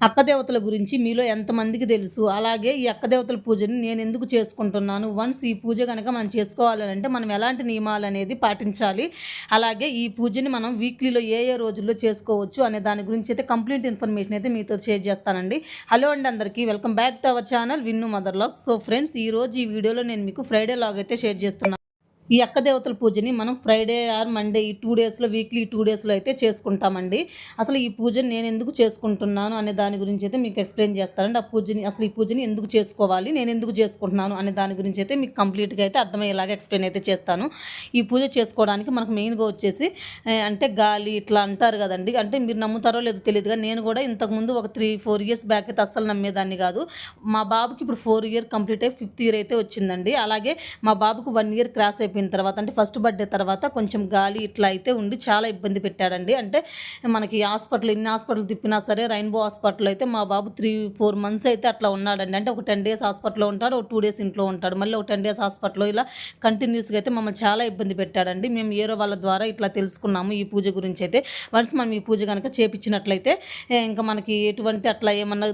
అక్క దేవతల గురించి మీలో ఎంతమందికి తెలుసు? అలాగే ఈ అక్క దేవతల పూజని నేను ఎందుకు చేసుకుంటున్నాను? వన్స్ ఈ పూజ కనుక మనం చేసుకోవాలంటే మనం ఎలాంటి నియమాలు అనేది పాటించాలి. అలాగే ఈ పూజని మనం వీక్లీలో ఏ ఏ రోజుల్లో చేసుకోవచ్చు అనే దాని గురించి అయితే కంప్లీట్ ఇన్ఫర్మేషన్ అయితే మీతో షేర్ చేస్తానండి. హలో అండి అందరికీ. Welcome back to our channel Vinnu mother vlog. So friends ఈ రోజు ఈ వీడియోలో నేను మీకు ఫ్రైడే లాగ్ అయితే షేర్ చేస్తున్నాను. ఈ అక్క దేవతల పూజని మనం ఫ్రైడే ఆర్ మండే ఈ టూ డేస్లో వీక్లీ టూ డేస్లో అయితే చేసుకుంటామండి. అసలు ఈ పూజని నేను ఎందుకు చేసుకుంటున్నాను అనే దాని గురించి అయితే మీకు ఎక్స్ప్లెయిన్ చేస్తారండి ఆ పూజని అసలు ఈ పూజని ఎందుకు చేసుకోవాలి నేను ఎందుకు చేసుకుంటున్నాను అనే దాని గురించి అయితే మీకు కంప్లీట్గా అయితే అర్థమయ్యేలాగా ఎక్స్ప్లెయిన్ అయితే చేస్తాను. ఈ పూజ చేసుకోవడానికి మనకు మెయిన్గా వచ్చేసి అంటే గాలి ఇట్లా అంటారు కదండి. అంటే మీరు నమ్ముతారో లేదో తెలియదు కానీ నేను కూడా ఇంతకుముందు ఒక త్రీ ఫోర్ ఇయర్స్ బ్యాక్ అయితే అస్సలు నమ్మేదాన్ని కాదు. మా బాబుకి ఇప్పుడు ఫోర్ ఇయర్ కంప్లీట్ అయ్యి ఫిఫ్త్ ఇయర్ అయితే వచ్చిందండి. అలాగే మా బాబుకు వన్ ఇయర్ క్రాస్ అయిపోయిన తర్వాత అంటే ఫస్ట్ బర్త్డే తర్వాత కొంచెం గాలి ఇట్లా అయితే ఉండి చాలా ఇబ్బంది పెట్టాడండి. అంటే మనకి హాస్పిటల్ ఎన్ని హాస్పిటల్ తిప్పినా సరే రైన్బో హాస్పిటల్ అయితే మా బాబు త్రీ ఫోర్ మంత్స్ అయితే అట్లా ఉన్నాడండి. అంటే ఒక టెన్ డేస్ హాస్పిటల్లో ఉంటాడు ఒక టూ డేస్ ఇంట్లో ఉంటాడు. మళ్ళీ ఒక టెన్ డేస్ హాస్పిటల్లో ఇలా కంటిన్యూస్గా అయితే మమ్మల్ని చాలా ఇబ్బంది పెట్టాడండి. మేము ఏరో వాళ్ళ ద్వారా ఇట్లా తెలుసుకున్నాము ఈ పూజ గురించి అయితే. వన్స్ మనం ఈ పూజ కనుక చేపించినట్లయితే ఇంకా మనకి ఎటువంటి అట్లా ఏమన్నా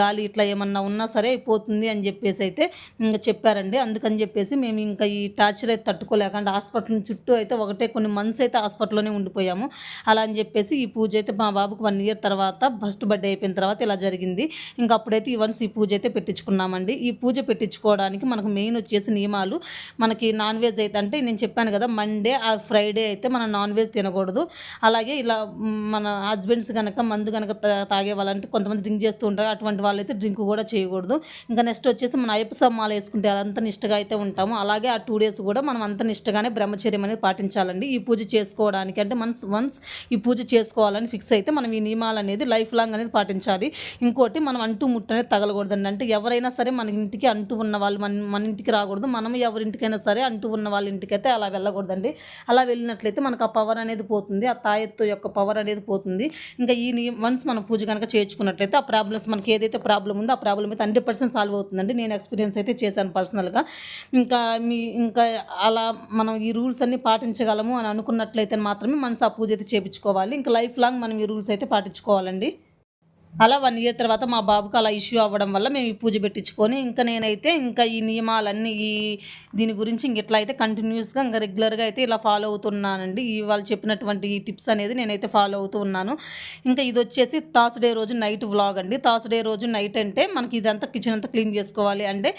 గాలి ఇట్లా ఏమన్నా ఉన్నా సరే అయిపోతుంది అని చెప్పేసి అయితే ఇంకా చెప్పారండి. అందుకని చెప్పేసి మేము ఇంకా ఈ టార్చర్ అయితే తట్టుకోలేకుండా హాస్పిటల్ చుట్టూ అయితే ఒకటే కొన్ని మంత్స్ అయితే హాస్పిటల్లోనే ఉండిపోయాము. అలా అని చెప్పేసి ఈ పూజ అయితే మా బాబుకు వన్ ఇయర్ తర్వాత ఫస్ట్ బర్త్డే అయిపోయిన తర్వాత ఇలా జరిగింది. ఇంకా అప్పుడైతే ఈ వన్స్ ఈ పూజ అయితే పెట్టించుకున్నామండి. ఈ పూజ పెట్టించుకోవడానికి మనకు మెయిన్ వచ్చేసి నియమాలు మనకి నాన్ వెజ్ అయితే అంటే నేను చెప్పాను కదా మండే ఆ ఫ్రైడే అయితే మనం నాన్ వెజ్ తినకూడదు. అలాగే ఇలా మన హస్బెండ్స్ కనుక మందు కనుక తా- తాగే వాళ్ళంటే కొంతమంది డ్రింక్ చేస్తూ ఉంటారు. అటువంటి వాళ్ళైతే డ్రింక్ కూడా చేయకూడదు. ఇంకా నెక్స్ట్ వచ్చేసి మన అయ్యప్ప సమ్మాలు వేసుకుంటే అదంతా నిష్టగా అయితే ఉంటాము. అలాగే ఆ టూ డేస్ కూడా మనం అంత నిష్టగానే బ్రహ్మచర్యం అనేది పాటించాలండి. ఈ పూజ చేసుకోవడానికి అంటే మనస్ వన్స్ ఈ పూజ చేసుకోవాలని ఫిక్స్ అయితే మనం ఈ నియమాలు అనేది లైఫ్ లాంగ్ అనేది పాటించాలి. ఇంకోటి మనం అంటూ ముట్టు అనేది తగలకూడదండి. అంటే ఎవరైనా సరే మన ఇంటికి అంటూ ఉన్న వాళ్ళు మన మన ఇంటికి రాకూడదు. మనం ఎవరింటికైనా సరే అంటూ ఉన్న వాళ్ళ ఇంటికి అయితే అలా వెళ్ళకూడదండి. అలా వెళ్ళినట్లయితే మనకు ఆ పవర్ అనేది పోతుంది. ఆ తాయెత్తు యొక్క పవర్ అనేది పోతుంది. ఇంకా ఈ వన్స్ మనం పూజ కనుక చేర్చుకున్నట్లయితే ఆ ప్రాబ్లమ్స్ మనకి ఏదైతే ప్రాబ్లం ఉందో ఆ ప్రాబ్లం అయితే హండ్రెడ్ పర్సెంట్ సాల్వ్ అవుతుందండి. నేను ఎక్స్పీరియన్స్ అయితే చేశాను పర్సనల్గా ఇంకా మీ ఇంకా అలా మనం ఈ రూల్స్ అన్ని పాటించగలము అని అనుకున్నట్లయితే మాత్రమే మనసు ఆ పూజ అయితే చేయించుకోవాలి ఇంకా లైఫ్ లాంగ్ మనం ఈ రూల్స్ అయితే పాటించుకోవాలండి. అలా వన్ ఇయర్ తర్వాత మా బాబుకు అలా ఇష్యూ అవ్వడం వల్ల మేము ఈ పూజ పెట్టించుకొని ఇంకా నేనైతే ఇంకా ఈ నియమాలన్నీ ఈ దీని గురించి ఇంక ఇట్లా అయితే కంటిన్యూస్గా ఇంకా రెగ్యులర్గా అయితే ఇలా ఫాలో అవుతున్నానండి. ఈ వాళ్ళు చెప్పినటువంటి ఈ టిప్స్ అనేది నేనైతే ఫాలో అవుతూ ఉన్నాను. ఇంకా ఇది వచ్చేసి థర్స్డే రోజు నైట్ వ్లాగ్ అండి. థర్స్డే రోజు నైట్ అంటే మనకి ఇదంతా కిచెన్ అంతా క్లీన్ చేసుకోవాలి అంటే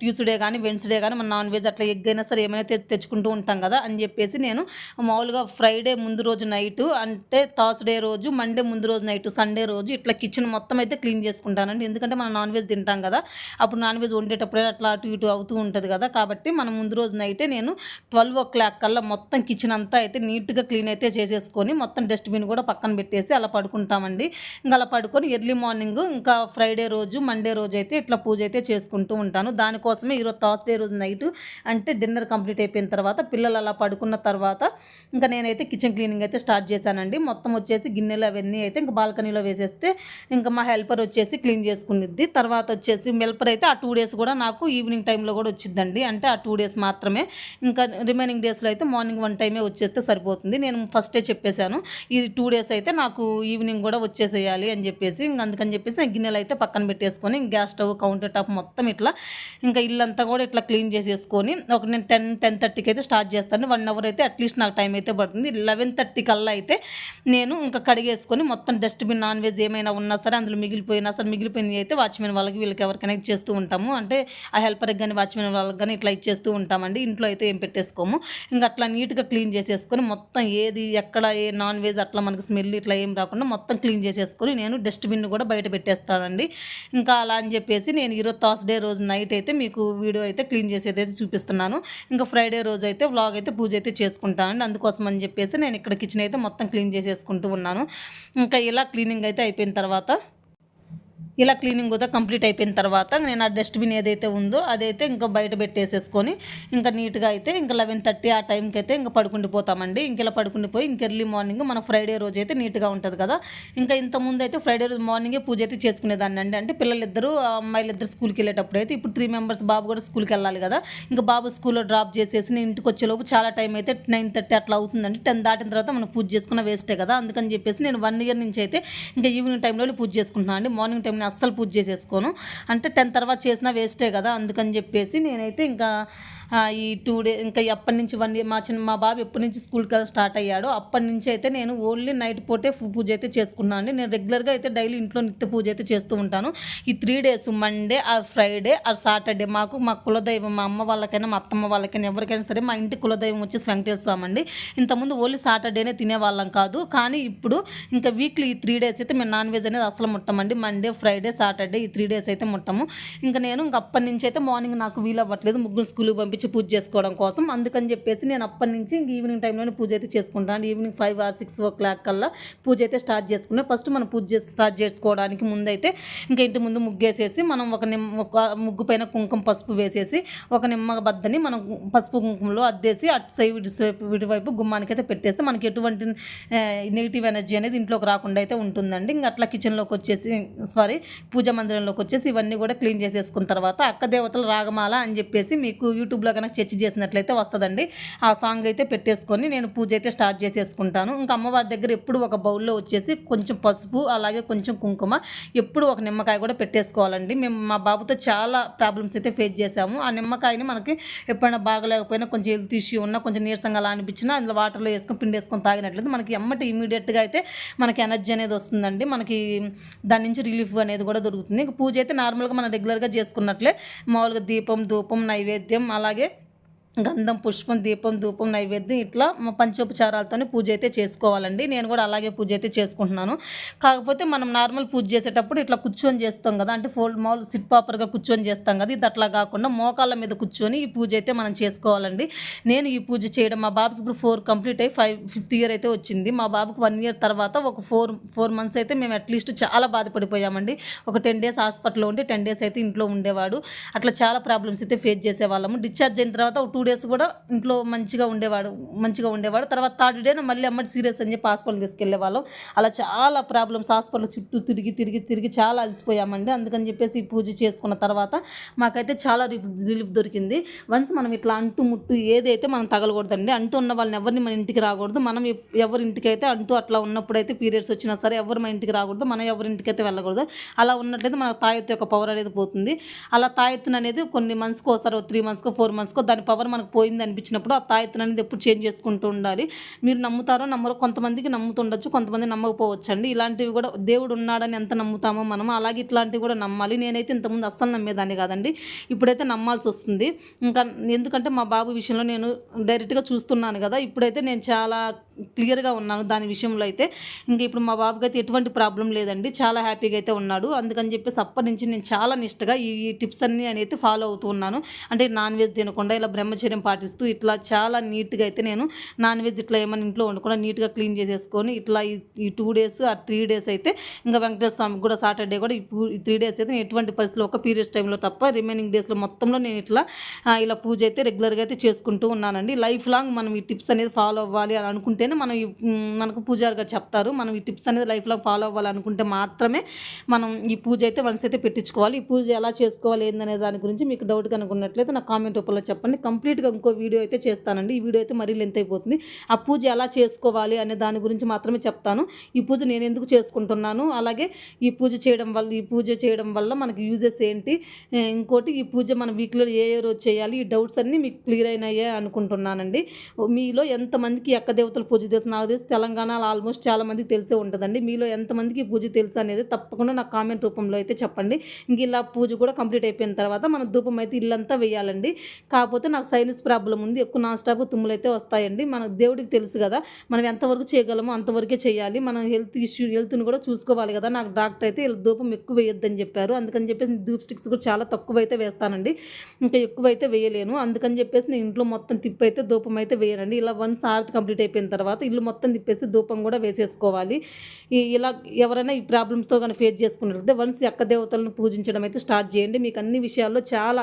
ట్యూస్డే కానీ వెన్స్డే కానీ మన నాన్ వెజ్ అట్లా ఎగ్ అయినా సరే ఏమైనా తెచ్చుకుంటూ ఉంటాం కదా అని చెప్పేసి నేను మామూలుగా ఫ్రైడే ముందు రోజు నైట్ అంటే థర్స్డే రోజు మండే ముందు రోజు నైట్ సండే రోజు ఇట్లా కిచెన్ కిచెన్ మొత్తం అయితే క్లీన్ చేసుకుంటానండి. ఎందుకంటే మనం నాన్ వెజ్ తింటాం కదా. అప్పుడు నాన్ వెజ్ వండేటప్పుడే అట్లా అటు ఇటు అవుతూ ఉంటుంది కదా. కాబట్టి మనం ముందు రోజు నైటే నేను ట్వెల్వ్ ఓ క్లాక్ కల్లా మొత్తం కిచెన్ అంతా అయితే నీట్గా క్లీన్ అయితే చేసేసుకొని మొత్తం డస్ట్బిన్ కూడా పక్కన పెట్టేసి అలా పడుకుంటామండి. ఇంకా అలా పడుకొని ఎర్లీ మార్నింగ్ ఇంకా ఫ్రైడే రోజు మండే రోజు అయితే ఇట్లా పూజ అయితే చేసుకుంటూ ఉంటాను. దానికోసమే ఈరోజు థర్స్డే రోజు నైట్ అంటే డిన్నర్ కంప్లీట్ అయిపోయిన తర్వాత పిల్లలు అలా పడుకున్న తర్వాత ఇంకా నేనైతే కిచెన్ క్లీనింగ్ అయితే స్టార్ట్ చేశానండి. మొత్తం వచ్చేసి గిన్నెలు అవన్నీ అయితే ఇంకా బాల్కనీలో వేసేస్తే ఇంకా మా హెల్పర్ వచ్చేసి క్లీన్ చేసుకునిద్ది. తర్వాత వచ్చేసి హెల్పర్ అయితే ఆ టూ డేస్ కూడా నాకు ఈవినింగ్ టైంలో కూడా వచ్చిద్దండి. అంటే ఆ టూ డేస్ మాత్రమే. ఇంకా రిమైనింగ్ డేస్లో అయితే మార్నింగ్ వన్ టైమే వచ్చేస్తే సరిపోతుంది. నేను ఫస్టే చెప్పేశాను. ఈ టూ డేస్ అయితే నాకు ఈవినింగ్ కూడా వచ్చేసేయాలి అని చెప్పేసి. ఇంక అందుకని చెప్పేసి నేను గిన్నెలు అయితే పక్కన పెట్టేసుకొని గ్యాస్ స్టవ్ కౌంటర్ టాప్ మొత్తం ఇట్లా ఇంకా ఇల్లంతా కూడా ఇట్లా క్లీన్ చేసేసుకొని ఒక నేను టెన్ టెన్ థర్టీకి అయితే స్టార్ట్ చేస్తాను. వన్ అవర్ అయితే అట్లీస్ట్ నాకు టైం అయితే పడుతుంది. లెవెన్ థర్టీ కల్లా అయితే నేను ఇంకా కడిగేసుకొని మొత్తం డస్ట్బిన్ నాన్ వెజ్ ఏమైనా ఉన్నా సరే అందులో మిగిలిపోయినా సరే మిగిలిపోయింది అయితే వాచ్మెన్ వాళ్ళకి వీళ్ళకి ఎవరికనట్ చేస్తూ ఉంటాము. అంటే ఆ హెల్పర్కి కానీ వాచ్మెన్ వాళ్ళకి కానీ ఇట్లా ఇచ్చేస్తూ ఉంటామండి. ఇంట్లో అయితే ఏం పెట్టేసుకోము. ఇంకా అట్లా నీట్గా క్లీన్ చేసేసుకొని మొత్తం ఏది ఎక్కడ ఏ నాన్ వెజ్ అట్లా మనకి స్మెల్ ఇట్లా ఏం రాకుండా మొత్తం క్లీన్ చేసేసుకొని నేను డస్ట్బిన్ కూడా బయట పెట్టేస్తానండి. ఇంకా అలా అని చెప్పేసి నేను ఈరోజు థర్స్డే రోజు నైట్ అయితే మీకు వీడియో అయితే క్లీన్ చేసేది అయితే చూపిస్తున్నాను. ఇంకా ఫ్రైడే రోజు అయితే వ్లాగ్ అయితే పూజ అయితే చేసుకుంటానండి. అందుకోసం అని చెప్పేసి నేను ఇక్కడ కిచెన్ అయితే మొత్తం క్లీన్ చేసేసుకుంటూ ఉన్నాను. ఇంకా ఇలా క్లీనింగ్ అయితే అయిపోయిన తర్వాత होतं ఇలా క్లీనింగ్ కూడా కంప్లీట్ అయిపోయిన తర్వాత నేను ఆ డస్ట్బిన్ ఏదైతే ఉందో అదైతే ఇంకా బయట పెట్టేసేసుకొని ఇంకా నీట్గా అయితే ఇంకా లెవెన్ థర్టీ ఆ టైంకి అయితే ఇంకా పడుకుండిపోతామండి ఇంక ఇలా పడుకుండిపోయి ఇంక ఎర్లీ మార్నింగ్ మన ఫ్రైడే రోజు అయితే నీట్గా ఉంటుంది కదా. ఇంకా ఇంత ముందు అయితే ఫ్రైడే రోజు మార్నింగే పూజ అయితే చేసుకునేదాన్ని అండి. అంటే పిల్లలిద్దరూ ఆ అమ్మాయిలు ఇద్దరు స్కూల్కి వెళ్ళేటప్పుడు అయితే ఇప్పుడు త్రీ మెంబర్స్ బాబు కూడా స్కూల్కి వెళ్ళాలి కదా. ఇంకా బాబు స్కూల్లో డ్రాప్ చేసేసి నేను ఇంటికి వచ్చేలోపు చాలా టైం అయితే నైన్ థర్టీ అట్లా అవుతుందండి. టెన్ దాటిన తర్వాత మనం పూజ చేసుకున్న వేస్టే కదా. అందుకని చెప్పేసి నేను వన్ ఇయర్ నుంచి అయితే ఇంకా ఈవినింగ్ టైంలోనే పూజ చేసుకుంటున్నాను అండి. మార్నింగ్ టైం నేను అస్సలు పూజ చేసేసుకోను. అంటే టెన్ తర్వాత చేసినా వేస్టే కదా అందుకని చెప్పేసి నేనైతే ఇంకా ఈ టూ డే ఇంకా ఎప్పటి నుంచి వన్ మా చిన్న మా బాబు ఎప్పటి నుంచి స్కూల్కి స్టార్ట్ అయ్యాడో అప్పటి నుంచి అయితే నేను ఓన్లీ నైట్ పూటే పూజ అయితే చేసుకున్నాను అండి. నేను రెగ్యులర్గా అయితే డైలీ ఇంట్లో నిత్య పూజ అయితే చేస్తూ ఉంటాను. ఈ త్రీ డేస్ మండే ఆ ఫ్రైడే ఆ సాటర్డే మాకు మా కులదైవం మా అమ్మ వాళ్ళకైనా మా అత్తమ్మ వాళ్ళకైనా ఎవరికైనా సరే మా ఇంటి కులదైవం వచ్చేసి వెంకటేశ్వర స్వామి అండి ఇంతకుముందు ఓన్లీ సాటర్డేనే తినేవాళ్ళం కాదు. కానీ ఇప్పుడు ఇంకా వీక్లీ ఈ త్రీ డేస్ అయితే మేము నాన్ వెజ్ అనేది అసలు ముట్టమండి. మండే ఫ్రైడే సాటర్డే ఈ త్రీ డేస్ అయితే ముట్టము. ఇంకా నేను ఇంక అప్పటి నుంచి అయితే మార్నింగ్ నాకు వీలు అవ్వట్లేదు ముగ్గురు స్కూల్కి పంపించి పూజ చేసుకోవడం కోసం. అందుకని చెప్పేసి నేను అప్పటి నుంచి ఇంక ఈవినింగ్ టైంలోనే పూజ అయితే చేసుకుంటాను. Evening five or six o'clock కల్లా పూజ అయితే స్టార్ట్ చేసుకున్నాను ఫస్ట్ మనం పూజ చేసి స్టార్ట్ చేసుకోవడానికి ముందైతే ఇంకా ఇంటి ముందు ముగ్గేసేసి మనం ఒక నిమ్మ ఒక ముగ్గు పైన కుంకుమ పసుపు వేసేసి ఒక నిమ్మ బద్దని మనం పసుపు కుంకుమలో అద్దేసి అటు సైడ్ ఇటువైపు గుమ్మానికి అయితే పెట్టేస్తే మనకి ఎటువంటి నెగిటివ్ ఎనర్జీ అనేది ఇంట్లోకి రాకుండా అయితే ఉంటుందండి. ఇంకా అట్లా కిచెన్లోకి వచ్చేసి సారీ పూజ మందిరంలోకి వచ్చేసి ఇవన్నీ కూడా క్లీన్ చేసేసుకున్న తర్వాత అక్క దేవతల రాగమాల అని చెప్పేసి మీకు యూట్యూబ్లో కనుక చర్చ చేసినట్లయితే వస్తుందండి. ఆ సాంగ్ అయితే పెట్టేసుకొని నేను పూజ అయితే స్టార్ట్ చేసేసుకుంటాను. ఇంకా అమ్మవారి దగ్గర ఎప్పుడు ఒక బౌల్లో వచ్చేసి కొంచెం పసుపు అలాగే కొంచెం కుంకుమ ఎప్పుడు ఒక నిమ్మకాయ కూడా పెట్టేసుకోవాలండి. మేము మా బాబుతో చాలా ప్రాబ్లమ్స్ అయితే ఫేస్ చేసాము ఆ నిమ్మకాయని మనకి ఎప్పుడైనా బాగలేకపోయినా కొంచెం హెల్త్ ఇష్యూ ఉన్నా కొంచెం నీరసంగా అలా అనిపించినా అందులో వాటర్లో వేసుకొని పిండి వేసుకొని తాగినట్లయితే మనకి ఎమ్మటి ఇమీడియట్గా అయితే మనకి ఎనర్జీ అనేది వస్తుందండి. మనకి దాని నుంచి రిలీఫ్ అనేది కూడా దొరుకుతుంది. ఇంకా పూజ అయితే నార్మల్గా మనం రెగ్యులర్గా చేసుకున్నట్లే. మామూలుగా దీపం ధూపం నైవేద్యం అలాగే आगे। గంధం పుష్పం దీపం ధూపం నైవేద్యం ఇట్లా పంచోపచారాలతోనే పూజ అయితే చేసుకోవాలండి. నేను కూడా అలాగే పూజ అయితే చేసుకుంటున్నాను. కాకపోతే మనం నార్మల్ పూజ చేసేటప్పుడు ఇట్లా కూర్చొని చేస్తాం కదా అంటే ఫోల్డ్ మాల్ సిట్ ప్రాపర్గా కూర్చొని చేస్తాం కదా ఇది అట్లా కాకుండా మోకాళ్ళ మీద కూర్చొని ఈ పూజ అయితే మనం చేసుకోవాలండి. నేను ఈ పూజ చేయడం మా బాబుకి ఇప్పుడు ఫోర్ కంప్లీట్ అయ్యి ఫైవ్ ఫిఫ్త్ ఇయర్ అయితే వచ్చింది. మా బాబుకి వన్ ఇయర్ తర్వాత ఒక ఫోర్ ఫోర్ మంత్స్ అయితే మేము అట్లీస్ట్ చాలా బాధపడిపోయామండి. ఒక టెన్ డేస్ హాస్పిటల్లో ఉండి టెన్ డేస్ అయితే ఇంట్లో ఉండేవాడు. అట్లా చాలా ప్రాబ్లమ్స్ అయితే ఫేస్ చేసేవాళ్ళము. డిశ్చార్జ్ అయిన తర్వాత ఒక టూ డేస్ కూడా ఇంట్లో మంచిగా ఉండేవాడు మంచిగా ఉండేవాడు. తర్వాత థర్డ్ డే మళ్ళీ అమ్మటి సీరియస్ అని చెప్పి హాస్పిటల్ తీసుకెళ్ళే వాళ్ళం. అలా చాలా ప్రాబ్లమ్స్ హాస్పిటల్ చుట్టూ తిరిగి తిరిగి తిరిగి చాలా అలసిపోయామండి. అందుకని చెప్పేసి పూజ చేసుకున్న తర్వాత మాకైతే చాలా రిలీఫ్ దొరికింది. వన్స్ మనం ఇట్లా అంటు ముట్టు ఏదైతే మనం తగలకూడదండి అంటూ ఉన్న వాళ్ళని ఎవరిని మన ఇంటికి రాకూడదు. మనం ఎవరి ఇంటికి అయితే అంటూ అట్లా ఉన్నప్పుడు అయితే పీరియడ్స్ వచ్చినా సరే ఎవరు మన ఇంటికి రాకూడదు. మనం ఎవరి ఇంటికి అయితే వెళ్ళకూడదు. అలా ఉన్నట్లయితే మన తాయెత్తు యొక్క పవర్ అనేది పోతుంది. అలా తాయెత్తును అనేది కొన్ని మంత్స్కి ఒకసారి త్రీ మంత్స్కో ఫోర్ మంత్స్కో దాని పవర్ మనకు పోయింది అనిపించినప్పుడు ఆ తాయత్తు అనేది ఎప్పుడు చేంజ్ చేసుకుంటూ ఉండాలి. మీరు నమ్ముతారో నమ్మరో కొంతమందికి నమ్ముతుండొచ్చు కొంతమంది నమ్మకపోవచ్చు అండి ఇలాంటివి కూడా దేవుడు ఉన్నాడని ఎంత నమ్ముతామో మనం అలాగే ఇట్లాంటివి కూడా నమ్మాలి. నేనైతే ఇంతకుముందు అస్సలు నమ్మేదాన్ని కాదండి. ఇప్పుడైతే నమ్మాల్సి వస్తుంది. ఇంకా ఎందుకంటే మా బాబు విషయంలో నేను డైరెక్ట్గా చూస్తున్నాను కదా. ఇప్పుడైతే నేను చాలా క్లియర్గా ఉన్నాను దాని విషయంలో అయితే. ఇంకా ఇప్పుడు మా బాబుకి అయితే ఎటువంటి ప్రాబ్లం లేదండి. చాలా హ్యాపీగా అయితే ఉన్నాడు. అందుకని చెప్పేసి అప్పటి నుంచి నేను చాలా నిష్టగా ఈ టిప్స్ అన్నీ అయితే ఫాలో అవుతూ ఉన్నాను. అంటే నాన్ వెజ్ తినకుండా ఇలా బ్రహ్మచర్యం పాటిస్తూ ఇట్లా చాలా నీట్గా అయితే నేను నాన్ వెజ్ ఇట్లా ఏమైనా ఇంట్లో వండకుండా నీట్గా క్లీన్ చేసేసుకొని ఇట్లా ఈ టూ డేస్ ఆ త్రీ డేస్ అయితే ఇంకా వెంకటేశ్వర స్వామికి కూడా సాటర్డే కూడా ఈ త్రీ డేస్ అయితే నేను ఎటువంటి పరిస్థితుల్లో ఒక పీరియడ్స్ టైంలో తప్ప రిమైనింగ్ డేస్లో మొత్తంలో నేను ఇట్లా ఇలా పూజ అయితే రెగ్యులర్గా అయితే చేసుకుంటూ ఉన్నానండి. లైఫ్ లాంగ్ మనం ఈ టిప్స్ అనేది ఫాలో అవ్వాలి అని అనుకుంటే అనుకుంటేనే మనం మనకు పూజారి గారు చెప్తారు మనం ఈ టిప్స్ అనేది లైఫ్లో ఫాలో అవ్వాలనుకుంటే మాత్రమే మనం ఈ పూజ అయితే వన్స్ అయితే పెట్టించుకోవాలి. ఈ పూజ ఎలా చేసుకోవాలి ఏందనే దాని గురించి మీకు డౌట్ కనుకున్నట్లయితే నా కామెంట్ రూపంలో చెప్పండి. కంప్లీట్గా ఇంకో వీడియో అయితే చేస్తానండి. ఈ వీడియో అయితే మరీ లెంత్ అయిపోతుంది. ఆ పూజ ఎలా చేసుకోవాలి అనే దాని గురించి మాత్రమే చెప్తాను. ఈ పూజ నేను ఎందుకు చేసుకుంటున్నాను? అలాగే ఈ పూజ చేయడం వల్ల ఈ పూజ చేయడం వల్ల మనకి యూజెస్ ఏంటి? ఇంకోటి ఈ పూజ మన వీక్లో ఏ ఏ రోజు చేయాలి? ఈ డౌట్స్ అన్నీ మీకు క్లియర్ అయినాయే అనుకుంటున్నానండి. మీలో ఎంతమందికి ఎక్క దేవతలు పూజ తెలుసు నాకు తెలిసి తెలంగాణలో ఆల్మోస్ట్ చాలామందికి తెలిసే ఉంటుందండి. మీలో ఎంతమందికి పూజ తెలుసు అనేది తప్పకుండా నాకు కామెంట్ రూపంలో అయితే చెప్పండి. ఇంక ఇలా పూజ కూడా కంప్లీట్ అయిపోయిన తర్వాత మన ధూపం అయితే ఇల్లంతా వేయాలండి. కాకపోతే నాకు సైనస్ ప్రాబ్లం ఉంది. ఎక్కువ నాన్ స్టాప్ తుమ్ములు అయితే వస్తాయండి. మన దేవుడికి తెలుసు కదా మనం ఎంతవరకు చేయగలమో అంతవరకే చేయాలి. మనం హెల్త్ ఇష్యూ హెల్త్ని కూడా చూసుకోవాలి కదా. నాకు డాక్టర్ అయితే ఇలా ధూపం ఎక్కువ వేయొద్దని చెప్పారు. అందుకని చెప్పేసి ధూప్ స్టిక్స్ కూడా చాలా తక్కువ అయితే వేస్తానండి. ఇంకా ఎక్కువ అయితే వేయలేను. అందుకని చెప్పేసి నేను ఇంట్లో మొత్తం తిప్పి అయితే ధూపం అయితే వేయనండి. ఇలా వన్స్ ఆర్త్ కంప్లీట్ అయిపోయిన తర్వాత తర్వాత ఇల్లు మొత్తం తిప్పేసి ధూపం కూడా వేసేసుకోవాలి. ఈ ఇలా ఎవరైనా ఈ ప్రాబ్లమ్స్తో కానీ ఫేస్ చేసుకున్నట్లయితే వన్స్ అక్క దేవతలను పూజించడం అయితే స్టార్ట్ చేయండి. మీకు అన్ని విషయాల్లో చాలా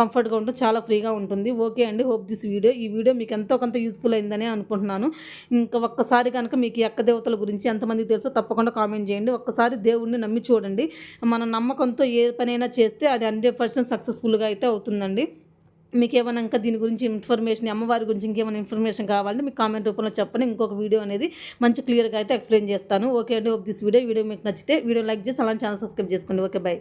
కంఫర్ట్గా ఉంటుంది చాలా ఫ్రీగా ఉంటుంది. ఓకే అండి హోప్ దిస్ వీడియో ఈ వీడియో మీకు ఎంతో కొంత యూస్ఫుల్ అయిందని అనుకుంటున్నాను. ఇంకా ఒక్కసారి కనుక మీకు ఈ అక్క దేవతల గురించి ఎంతమంది తెలుసో తప్పకుండా కామెంట్ చేయండి. ఒక్కసారి దేవుడిని నమ్మి చూడండి. మన నమ్మకంతో ఏ పనైనా చేస్తే అది హండ్రెడ్ పర్సెంట్ సక్సెస్ఫుల్గా అయితే అవుతుందండి. మీకు ఏమైనా ఇంకా దీని గురించి ఇన్ఫర్మేషన్ అమ్మవారి గురించి ఇంకేమైనా ఇన్ఫర్మేషన్ కావాలంటే మీకు కామెంట్ రూపంలో చెప్పండి. ఇంకొక వీడియో అనేది మంచి క్లియర్గా అయితే ఎక్స్ప్లెయిన్ చేస్తాను. ఓకే అండి దిస్ వీడియో వీడియో మీకు నచ్చితే వీడియో లైక్ చేసి అలా ఛానల్ సబ్స్క్రైబ్ చేసుకోండి. Okay bye